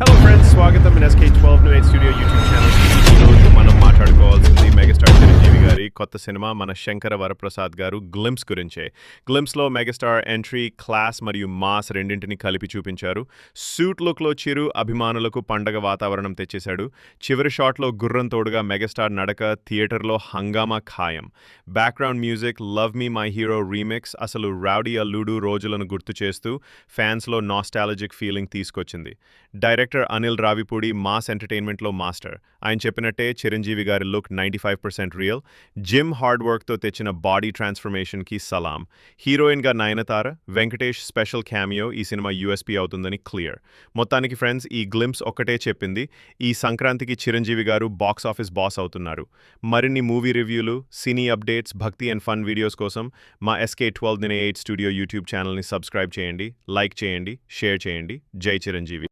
Hello friends స్వాగతం SK ట్వెల్వ్ను చిరంజీవి కొత్త సినిమా మన శంకర వరప్రసాద్ గారు గ్లిమ్స్ గురించే. గ్లిమ్స్లో మెగాస్టార్ ఎంట్రీ క్లాస్ మరియు మాస్ రెండింటిని కలిపి చూపించారు. సూట్ లుక్లో చిరు అభిమానులకు పండగ వాతావరణం తెచ్చేశాడు. చివరి షాట్లో గుర్రం తోడుగా మెగాస్టార్ నడక థియేటర్లో హంగామా ఖాయం. Background music love me my hero remix అసలు రౌడీ అల్లుడు రోజులను గుర్తు చేస్తూ ఫ్యాన్స్లో నాస్టాలజిక్ ఫీలింగ్ తీసుకొచ్చింది. డైరెక్టర్ అనిల్ రావిపూడి మాస్ ఎంటర్టైన్మెంట్లో మాస్టర్. ఆయన చెప్పినట్టే Chiranjeevi garu look ninety five percent real. Gym hard వర్క్తో తెచ్చిన బాడీ ట్రాన్స్ఫర్మేషన్కి సలాం. హీరోయిన్గా నయనతార వెంకటేష్ స్పెషల్ క్యామియో ఈ సినిమా యూఎస్పీ అవుతుందని క్లియర్. మొత్తానికి ఫ్రెండ్స్ ఈ గ్లిమ్స్ ఒక్కటే చెప్పింది ఈ సంక్రాంతికి చిరంజీవి గారు బాక్స్ ఆఫీస్ బాస్ అవుతున్నారు. మరిన్ని మూవీ రివ్యూలు సినీ అప్డేట్స్ భక్తి అండ్ ఫన్ వీడియోస్ కోసం మా ఎస్కే ట్వెల్వ్ దిన ఎయిట్ స్టూడియో యూట్యూబ్ ఛానల్ని సబ్స్క్రైబ్ చేయండి లైక్ చేయండి షేర్ చేయండి. జై చిరంజీవి.